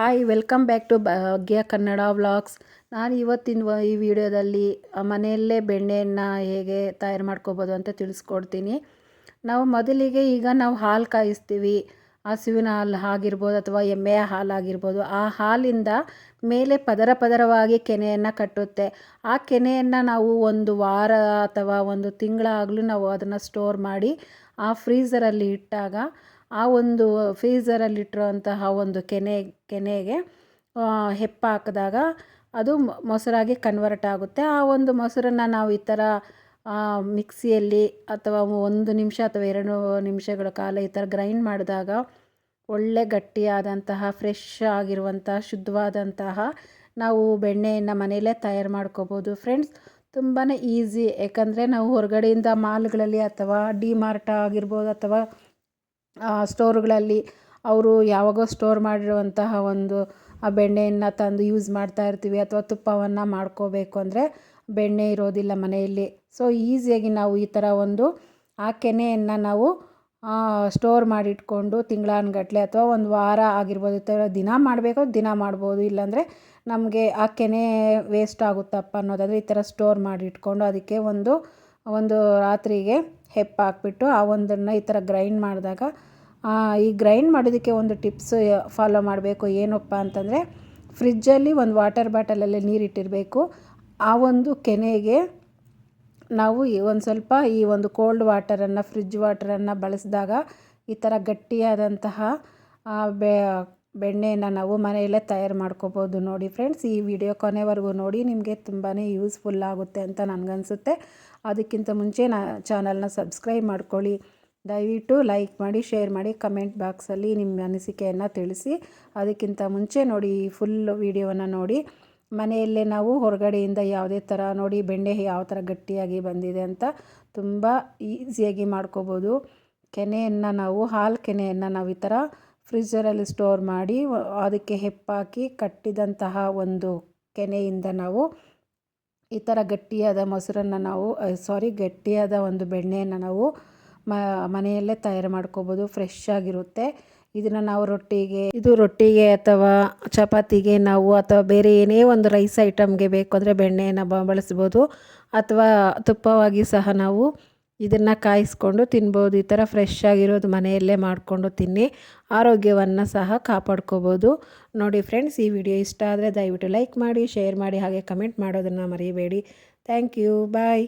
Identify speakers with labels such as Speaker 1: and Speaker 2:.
Speaker 1: Hi welcome back to Bhagya Kannada vlogs ನಾನು ಇವತ್ತಿನ ಈ ವಿಡಿಯೋದಲ್ಲಿ ಮನೆಯಲ್ಲೇ ಬೆಣ್ಣೆಯನ್ನು ಹೇಗೆ ತಯಾರು ಮಾಡ್ಕೋಬೋದು ಅಂತ ತಿಳಿಸ್ಕೊಡ್ತೀನಿ. ನಾವು ಮೊದಲಿಗೆ ಈಗ ನಾವು ಹಾಲು ಕಾಯಿಸ್ತೀವಿ. ಹಸುವಿನ ಹಾಲು ಆಗಿರ್ಬೋದು ಅಥವಾ ಎಮ್ಮೆಯ ಹಾಲು ಆಗಿರ್ಬೋದು, ಆ ಹಾಲಿಂದ ಮೇಲೆ ಪದರ ಪದರವಾಗಿ ಕೆನೆಯನ್ನು ಕಟ್ಟುತ್ತೆ. ಆ ಕೆನೆಯನ್ನು ನಾವು ಒಂದು ವಾರ ಅಥವಾ ಒಂದು ತಿಂಗಳಾಗಲೂ ನಾವು ಅದನ್ನು ಸ್ಟೋರ್ ಮಾಡಿ, ಆ ಫ್ರೀಝರಲ್ಲಿ ಇಟ್ಟಾಗ ಆ ಒಂದು ಫ್ರೀಝರಲ್ಲಿಟ್ಟಿರೋಂತಹ ಒಂದು ಕೆನೆ, ಕೆನೆಗೆ ಹೆಪ್ಪ ಹಾಕಿದಾಗ ಅದು ಮೊಸರಾಗಿ ಕನ್ವರ್ಟ್ ಆಗುತ್ತೆ. ಆ ಒಂದು ಮೊಸರನ್ನು ನಾವು ಈ ಥರ ಮಿಕ್ಸಿಯಲ್ಲಿ ಅಥವಾ ಒಂದು ನಿಮಿಷ ಅಥವಾ ಎರಡು ನಿಮಿಷಗಳ ಕಾಲ ಈ ಥರ ಗ್ರೈಂಡ್ ಮಾಡಿದಾಗ ಒಳ್ಳೆ ಗಟ್ಟಿಯಾದಂತಹ ಫ್ರೆಶ್ ಆಗಿರುವಂತಹ, ಶುದ್ಧವಾದಂತಹ ನಾವು ಬೆಣ್ಣೆಯನ್ನು ಮನೆಯಲ್ಲೇ ತಯಾರು ಮಾಡ್ಕೋಬೋದು. ಫ್ರೆಂಡ್ಸ್ ತುಂಬಾ ಈಸಿ ಯಾಕಂದರೆ ನಾವು ಹೊರಗಡೆಯಿಂದ ಮಾಲ್ಗಳಲ್ಲಿ ಅಥವಾ ಡಿ ಮಾರ್ಟ್ ಆಗಿರ್ಬೋದು ಅಥವಾ ಸ್ಟೋರ್ಗಳಲ್ಲಿ ಅವರು ಯಾವಾಗೋ ಸ್ಟೋರ್ ಮಾಡಿರುವಂತಹ ಒಂದು, ಆ, ಬೆಣ್ಣೆಯನ್ನು ತಂದು ಯೂಸ್ ಮಾಡ್ತಾ ಇರ್ತೀವಿ ಅಥವಾ ತುಪ್ಪವನ್ನು ಮಾಡ್ಕೋಬೇಕು ಅಂದರೆ ಬೆಣ್ಣೆ ಇರೋದಿಲ್ಲ ಮನೆಯಲ್ಲಿ. ಸೊ ಈಸಿಯಾಗಿ ನಾವು ಈ ಥರ ಒಂದು, ಆ ಕೆನೆಯನ್ನು ನಾವು ಸ್ಟೋರ್ ಮಾಡಿಟ್ಕೊಂಡು ತಿಂಗಳಾನುಗಟ್ಲೆ ಅಥವಾ ಒಂದು ವಾರ ಆಗಿರ್ಬೋದು, ಈ ಥರ ದಿನ ಮಾಡಬೇಕು, ದಿನ ಮಾಡ್ಬೋದು, ಇಲ್ಲಾಂದರೆ ನಮಗೆ ಆ ಕೆನೆ ವೇಸ್ಟ್ ಆಗುತ್ತಪ್ಪ ಅನ್ನೋದಾದರೆ ಈ ಥರ ಸ್ಟೋರ್ ಮಾಡಿ ಇಟ್ಕೊಂಡು ಅದಕ್ಕೆ ಒಂದು ಒಂದು ರಾತ್ರಿಗೆ ಹೆಪ್ಪಾಕ್ಬಿಟ್ಟು ಆ ಒಂದನ್ನು ಈ ಥರ ಗ್ರೈಂಡ್ ಮಾಡಿದಾಗ ಈ ಗ್ರೈಂಡ್ ಮಾಡೋದಕ್ಕೆ ಒಂದು ಟಿಪ್ಸ್ ಫಾಲೋ ಮಾಡಬೇಕು. ಏನಪ್ಪ ಅಂತಂದರೆ, ಫ್ರಿಜ್ಜಲ್ಲಿ ಒಂದು ವಾಟರ್ ಬಾಟಲಲ್ಲಿ ನೀರಿಟ್ಟಿರಬೇಕು ಆ ಒಂದು ಕೆನೆಗೆ ನಾವು ಈ ಒಂದು ಸ್ವಲ್ಪ ಈ ಒಂದು ಕೋಲ್ಡ್ ವಾಟರನ್ನು, ಫ್ರಿಜ್ ವಾಟರನ್ನು ಬಳಸಿದಾಗ ಈ ಥರ ಗಟ್ಟಿಯಾದಂತಹ ಬೆ ಬೆಣ್ಣೆಯನ್ನು ನಾವು ಮನೆಯಲ್ಲೇ ತಯಾರು ಮಾಡ್ಕೋಬೋದು ನೋಡಿ ಫ್ರೆಂಡ್ಸ್. ಈ ವಿಡಿಯೋ ಕೊನೆವರೆಗೂ ನೋಡಿ, ನಿಮಗೆ ತುಂಬಾ ಯೂಸ್ಫುಲ್ ಆಗುತ್ತೆ ಅಂತ ನನಗನ್ಸುತ್ತೆ. ಅದಕ್ಕಿಂತ ಮುಂಚೆ ನಾ ಚಾನಲ್ನ ಸಬ್ಸ್ಕ್ರೈಬ್ ಮಾಡ್ಕೊಳ್ಳಿ. ದಯವಿಟ್ಟು ಲೈಕ್ ಮಾಡಿ, ಶೇರ್ ಮಾಡಿ, ಕಮೆಂಟ್ ಬಾಕ್ಸಲ್ಲಿ ನಿಮ್ಮ ಅನಿಸಿಕೆಯನ್ನು ತಿಳಿಸಿ. ಅದಕ್ಕಿಂತ ಮುಂಚೆ ನೋಡಿ, ಈ ಫುಲ್ ವಿಡಿಯೋವನ್ನು ನೋಡಿ. ಮನೆಯಲ್ಲೇ ನಾವು ಹೊರಗಡೆಯಿಂದ ಯಾವುದೇ ಥರ ನೋಡಿ, ಬೆಣ್ಣೆ ಯಾವ ಥರ ಗಟ್ಟಿಯಾಗಿ ಬಂದಿದೆ ಅಂತ ತುಂಬ ಈಸಿಯಾಗಿ ಮಾಡ್ಕೋಬೋದು. ಕೆನೆಯನ್ನು ನಾವು, ಹಾಲು ಕೆನೆಯನ್ನು ನಾವು ಈ ಥರ ಫ್ರಿಜ್ಜರಲ್ಲಿ ಸ್ಟೋರ್ ಮಾಡಿ ಅದಕ್ಕೆ ಹೆಪ್ಪಾಕಿ ಕಟ್ಟಿದಂತಹ ಒಂದು ಕೆನೆಯಿಂದ ನಾವು ಈ ಥರ ಗಟ್ಟಿಯಾದ ಮೊಸರನ್ನು ನಾವು ಸಾರಿ ಗಟ್ಟಿಯಾದ ಒಂದು ಬೆಣ್ಣೆಯನ್ನು ನಾವು ಮನೆಯಲ್ಲೇ ತಯಾರು ಮಾಡ್ಕೋಬೋದು ಫ್ರೆಶ್ ಆಗಿರುತ್ತೆ. ಇದನ್ನು ನಾವು ರೊಟ್ಟಿಗೆ, ಇದು ರೊಟ್ಟಿಗೆ ಅಥವಾ ಚಪಾತಿಗೆ ನಾವು ಅಥವಾ ಬೇರೆ ಏನೇ ಒಂದು ರೈಸ್ ಐಟಮ್ಗೆ ಬೇಕು ಅಂದರೆ ಬೆಣ್ಣೆಯನ್ನು ಬಳಸ್ಬೋದು. ಅಥವಾ ತುಪ್ಪವಾಗಿ ಸಹ ನಾವು ಇದನ್ನು ಕಾಯಿಸ್ಕೊಂಡು ತಿನ್ಬೋದು. ಈ ಥರ ಫ್ರೆಶ್ ಆಗಿರೋದು ಮನೆಯಲ್ಲೇ ಮಾಡಿಕೊಂಡು ತಿನ್ನಿ. ಆರೋಗ್ಯವನ್ನು ಸಹ ಕಾಪಾಡ್ಕೋಬೋದು. ನೋಡಿ ಫ್ರೆಂಡ್ಸ್ ಈ ವಿಡಿಯೋ ಇಷ್ಟ ಆದರೆ ದಯವಿಟ್ಟು ಲೈಕ್ ಮಾಡಿ ಶೇರ್ ಮಾಡಿ, ಹಾಗೆ ಕಮೆಂಟ್ ಮಾಡೋದನ್ನು ಮರಿಬೇಡಿ. Thank you bye